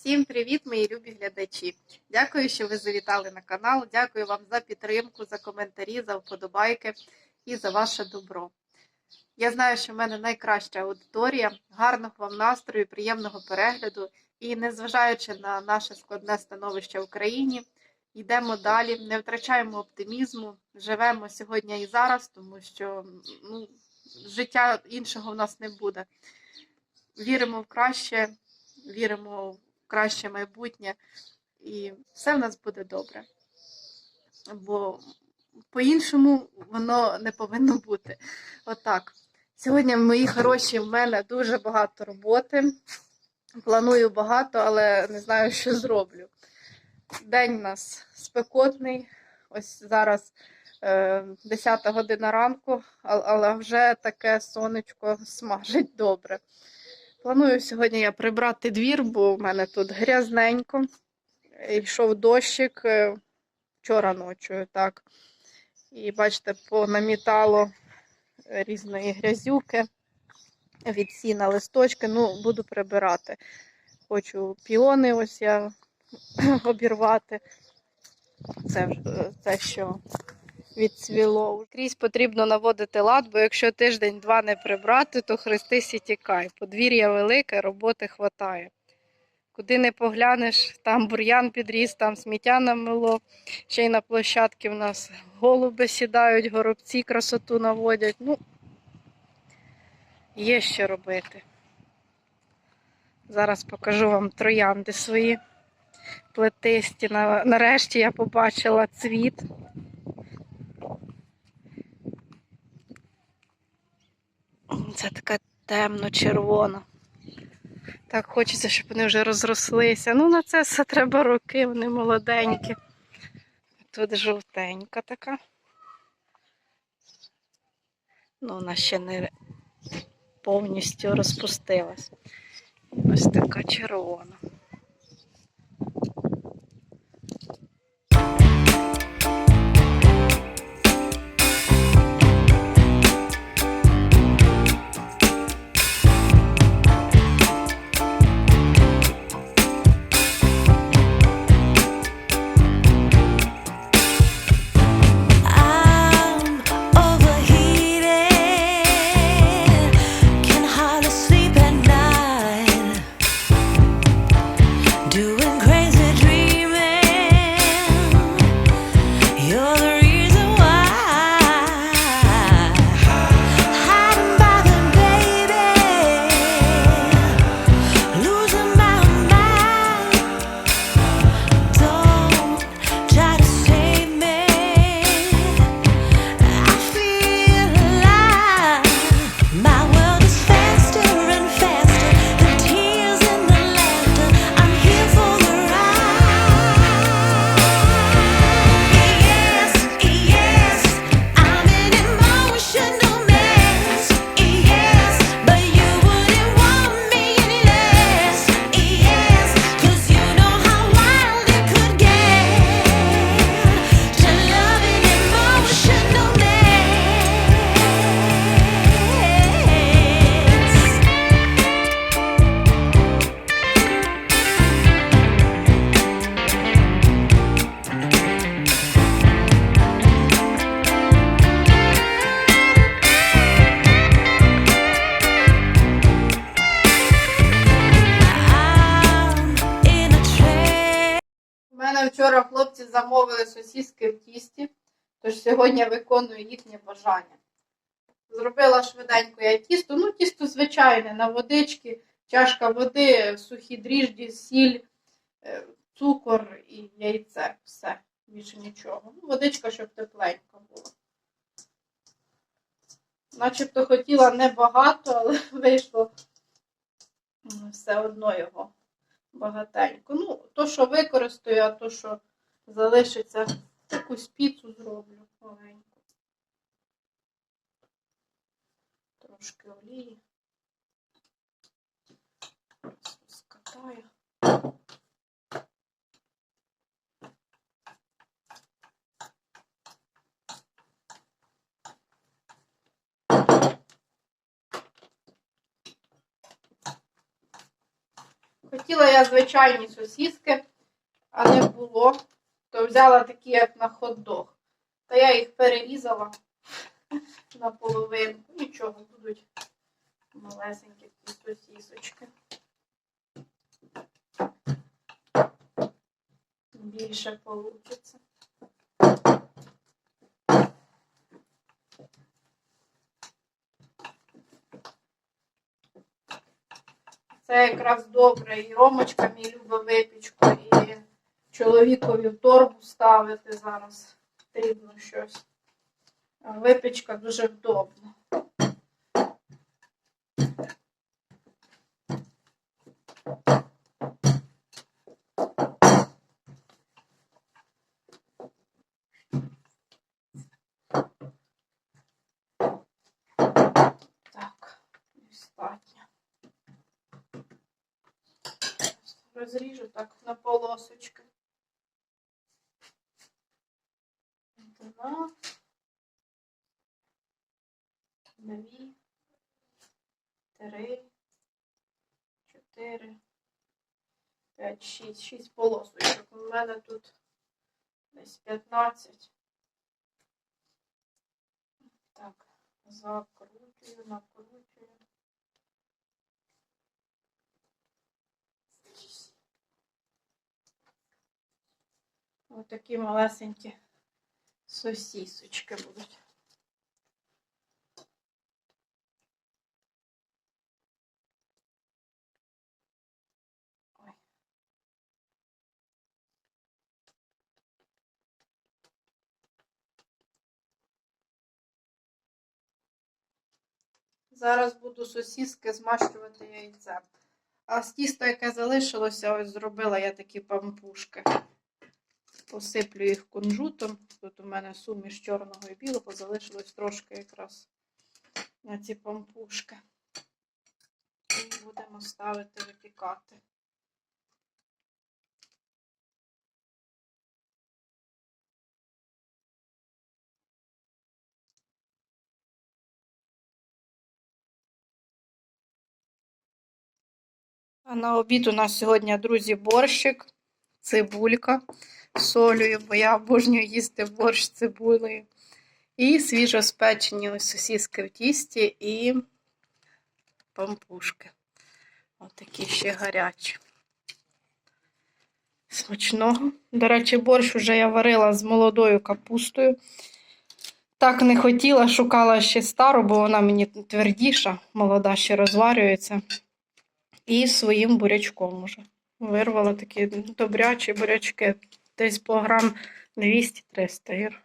Всім привіт, мої любі глядачі! Дякую, що ви завітали на канал. Дякую вам за підтримку, за коментарі, за вподобайки і за ваше добро. Я знаю, що в мене найкраща аудиторія. Гарного вам настрою, приємного перегляду. І незважаючи на наше складне становище в Україні, йдемо далі, не втрачаємо оптимізму, живемо сьогодні і зараз, тому що ну, життя іншого в нас не буде. Віримо в краще, віримо в краще майбутнє, і все в нас буде добре. Бо по-іншому воно не повинно бути. Отак. Сьогодні, мої хороші, в мене дуже багато роботи. Планую багато, але не знаю, що зроблю. День у нас спекотний. Ось зараз е, 10 година ранку, але вже таке сонечко смажить добре. Планую сьогодні я прибрати двір, бо в мене тут грязненько. Йшов дощик е, вчора ночою, так. І бачите, понамітало різної грязюки від сіна листочки. Ну, буду прибирати. Хочу піони ось я обірвати. Це, це що відцвіло. Крізь потрібно наводити лад, бо якщо тиждень-два не прибрати, то хрестись і тікай. Подвір'я велике, роботи хватає. Куди не поглянеш, там бур'ян підріс, там сміття намило. Ще й на площадці в нас голуби сідають, горобці красоту наводять. Ну, є що робити. Зараз покажу вам троянди свої плетисті. Нарешті я побачила цвіт. Це така темно-червона. Так хочеться, щоб вони вже розрослися. Ну, на це все треба роки, вони молоденькі. Тут жовтенька така. Ну, вона ще не повністю розпустилась. Ось така червона. Замовили сосіски в тісті, тож сьогодні виконую їхнє бажання. Зробила швиденько я тісто, ну тісто звичайне, на водички, чашка води, сухі дріжджі, сіль, е, цукор і яйце. Все, більше нічого. Ну, водичка, щоб тепленька була. Начебто хотіла небагато, але вийшло все одно його багатенько. Ну, то, що використаю, а то, що залишиться, якусь піцу зроблю маленьку. Трошки олії. Скатаю. Хотіла я звичайні сосіски, а не було. То взяла такі, як на хот-дог. Та я їх перерізала на половинку. Нічого, будуть малесенькі сосісочки. Більше получиться. Це якраз добре. І Ромочка мій любить випічку, чоловікові в торбу ставити зараз потрібно щось. Випічка дуже вдобна. Так, достатньо. Розріжу так на полосочки. 6, 6 полосочок. У мене тут десь 15. Так, закручую, накручую. Ось такі малесенькі сосісочки будуть. Зараз буду сосіски змащувати яйцем. А з тіста, яке залишилося, ось зробила я такі пампушки. Посиплю їх кунжутом. Тут у мене суміш чорного і білого, залишилось трошки якраз на ці пампушки. І будемо ставити випікати. А на обід у нас сьогодні, друзі, борщик, цибулька з солею, бо я обожнюю їсти борщ з цибулею. І свіжоспечені ось сосіски в тісті і пампушки. Ось такі ще гарячі. Смачного. До речі, борщ вже я варила з молодою капустою. Так не хотіла, шукала ще стару, бо вона мені твердіша, молода ще розварюється. І своїм бурячком уже. Вирвала такі добрячі бурячки. Десь по грам 200-300 гір.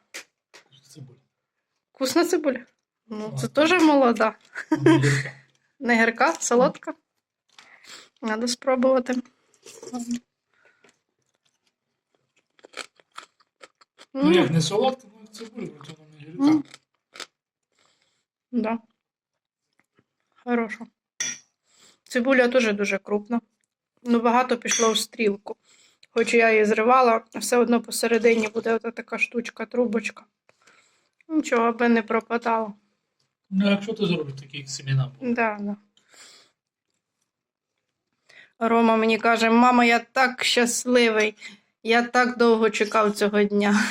Вкусна цибуля? Ну, це теж молода. Не гірка, солодка. Треба спробувати. Ну, як не солодка, ну як цибуля, бо вона не гірка. М. Да. Хороша. Цибуля теж дуже крупна. Ну, багато пішло в стрілку. Хоч я її зривала, все одно посередині буде ота така штучка, трубочка. Нічого, аби не пропадало. Ну, якщо ти зробиш такі як семена. Да, да. Рома мені каже: мама, я так щасливий. Я так довго чекав цього дня.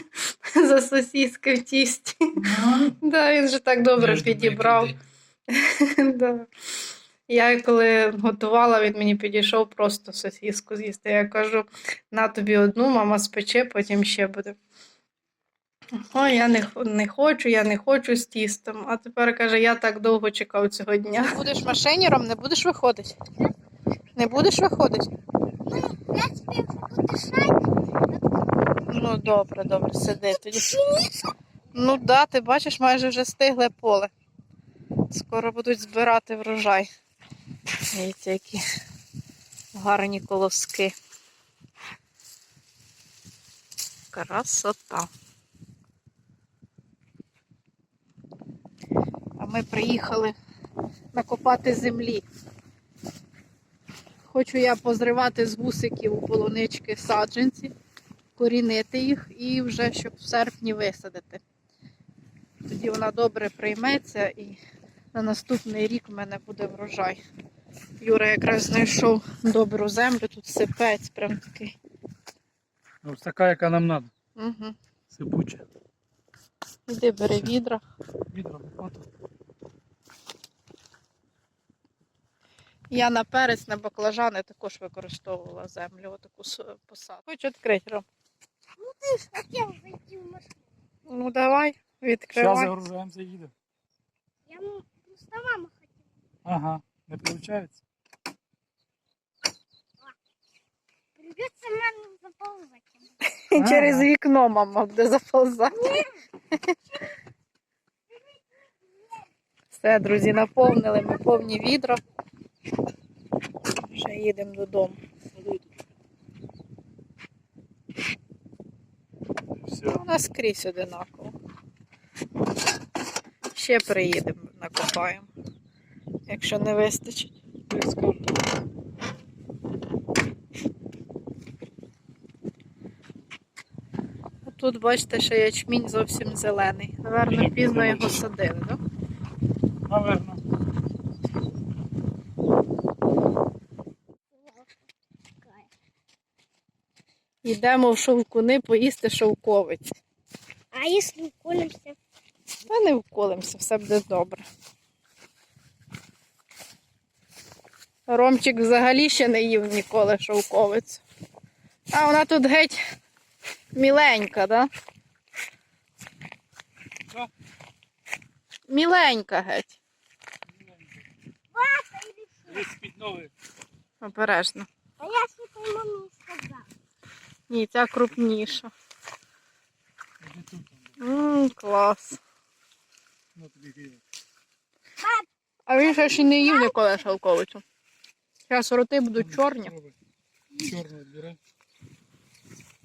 За сосіски в тісті. Да, він же так добре підібрав. да. Я коли готувала, він мені підійшов просто сосіску з'їсти. Я кажу: на тобі одну, мама спече, потім ще буде. Ой, я не, не хочу, я не хочу з тістом. А тепер каже, я так довго чекав цього дня. Будеш машинером, не будеш виходити? Не будеш виходити? Я тебе. Ну, добре, добре, сиди тоді. Ну так, да, ти бачиш, майже вже стигле поле. Скоро будуть збирати врожай. Дивіться, які гарні колоски. Красота. А ми приїхали накопати землі. Хочу я позривати з вусиків у полунички саджанці, корінити їх і вже щоб в серпні висадити. Тоді вона добре прийметься і на наступний рік в мене буде врожай. Юра якраз знайшов добру землю, тут сипець прям такий. Ось така, яка нам треба. Угу. Сипуча. Іди бери відра. Відра лопата. Я на перець, на баклажани також використовувала землю, отаку с- посадку. Хочу відкрити, Ром. Ты ж хотел зайти в машину. Ну давай, Зараз відкривай. загружаємося і їдемо. Я м- просто мама хотела. Ага, не виходить? Придется маме заползать. Через вікно мама буде заповзати. Все, друзі, наповнили ми повні відра. Ще їдемо додому. Все. У нас скрізь одинаково. Ще приїдемо, накопаємо. Якщо не вистачить. Як скажете. Тут, бачите, ще ячмінь зовсім зелений. Наверно, пізно його садили, так? Наверно. Йдемо в шовкуни поїсти шовковиць. А если уколемся? Та не вколимося, все буде добре. Ромчик взагалі ще не їв ніколи шовковицю. А вона тут геть міленька, да? Що? Міленька геть. Обережно. А я с этой маме не. Ні, ця крупніша. Ммм, клас. Ну. А він ще і не їв ніколи шовковицю. Зараз роти будуть чорні. Пробуй. Чорну бери.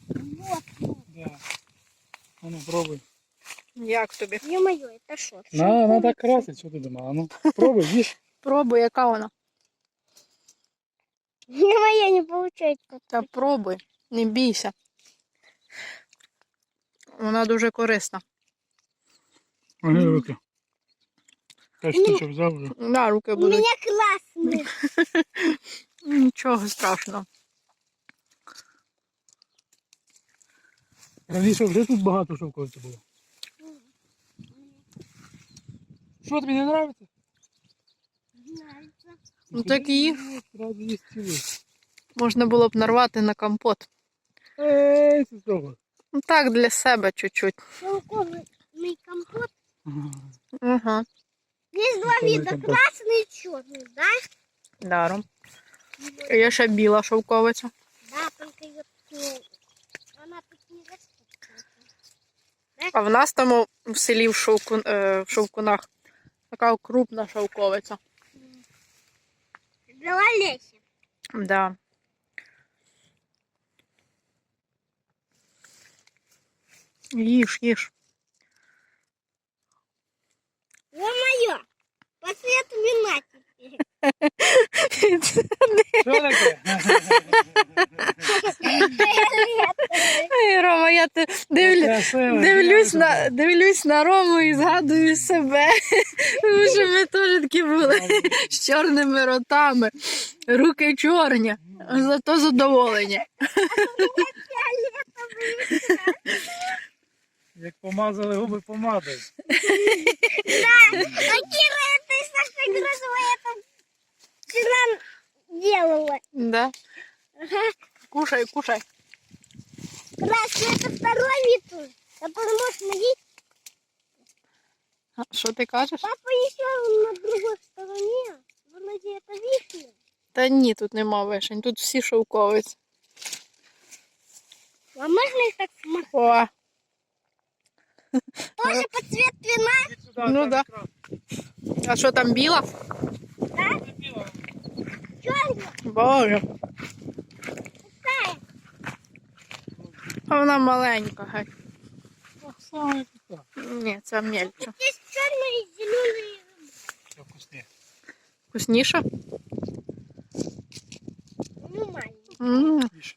Вот. Да. А ну пробуй. Як тобі? Ё-моё, это что? На, надо красить, що ти думала? А ну, пробуй, їж. Пробуй, яка вона. Ё-моё, не получается. Та пробуй, не бійся. Вона дуже корисна. Ага, руки. Штучок взяв вже. На руки У будуть. меня классный. Нічого страшного. Раніше вже тут багато шовковиці було. Що тобі не подобається? Нравится. Ну так їх Раді їсти цілий. можна було б нарвати на компот. Ей, це. Ну так, для себе чуть-чуть. Шелковый компот. Ага. Ага. Есть два Шелковый вида, компот. красный и черный, да? Даром. Є ще біла шовковиця. Да, только ее она тут не растет. А в нас там у- в селі в, шовку, е, в шовкунах така крупна шовковиця. Взяла Леся. Да. Їж, їж. Ё-моё! Посвет вина теперь. Що таке? Рома, я те дивлю, Красиво, дивлюсь, на, дивлюсь на Рому і згадую себе. Тому що ми теж такі були з чорними ротами, руки чорні, зато задоволені. Як помазали губи помадою. А Кира, это Саша Грозова это вчера делала. Да. Ага. Кушай, кушай. Красный это второй вид, который можно есть. А, Що ти кажеш? Папа еще на другой стороне. Вроде это вишня. Та ні, тут нема вишень, тут всі шовковиці. А можно их так смахнуть? О, Тоже под цвет вина? Ну да. а що там біла? Черный. Боже. Какая? А вона маленька, геть. Саме така. Ні, це мельче. Есть черный и зеленый. Все вкусне. Вкусніше? Ну, маленький.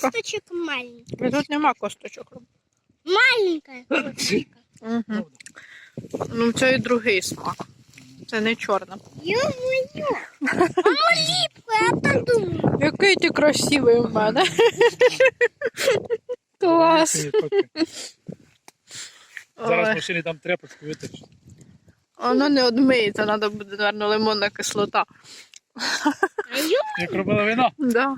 косточек маленький. і Тут нема косточок. Маленькая косточка. Угу. Ну, це і другий смак. Це не чорна. Ё-моё. Оно липкое, я так думаю. Який ти красивий у мене. Клас. Ти поки. Зараз Ой, машині там тряпочку витерш. Воно не одмиється, треба буде, мабуть, лимонна кислота. А ё- Як робила вино? Да.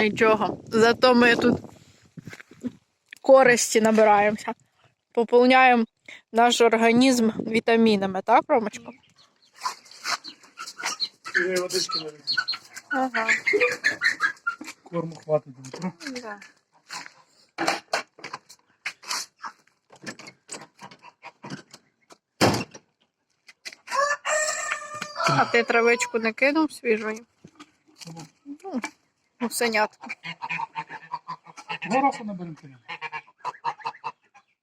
Нічого. Зато ми тут користі набираємося. Поповняємо наш організм вітамінами, так, Ромочко? Водички. Ага. Корму хватить. Да. А ти травичку не кинув свіжої? Ну, гусенятку. Гороху наберемо тоді.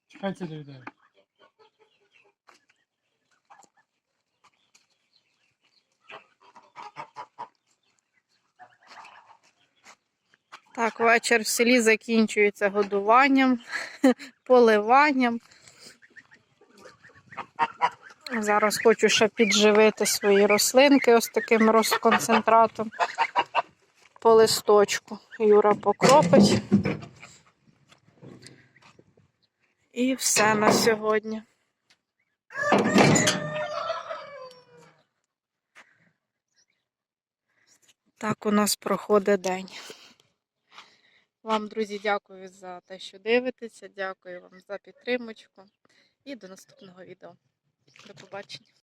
Чекайте, доїдаю. Так, вечір в селі закінчується годуванням, поливанням. Зараз хочу ще підживити свої рослинки ось таким розконцентратом по листочку. Юра покропить. І все на сьогодні. Так у нас проходить день. Вам, друзі, дякую за те, що дивитеся. Дякую вам за підтримочку. І до наступного відео. До побачення.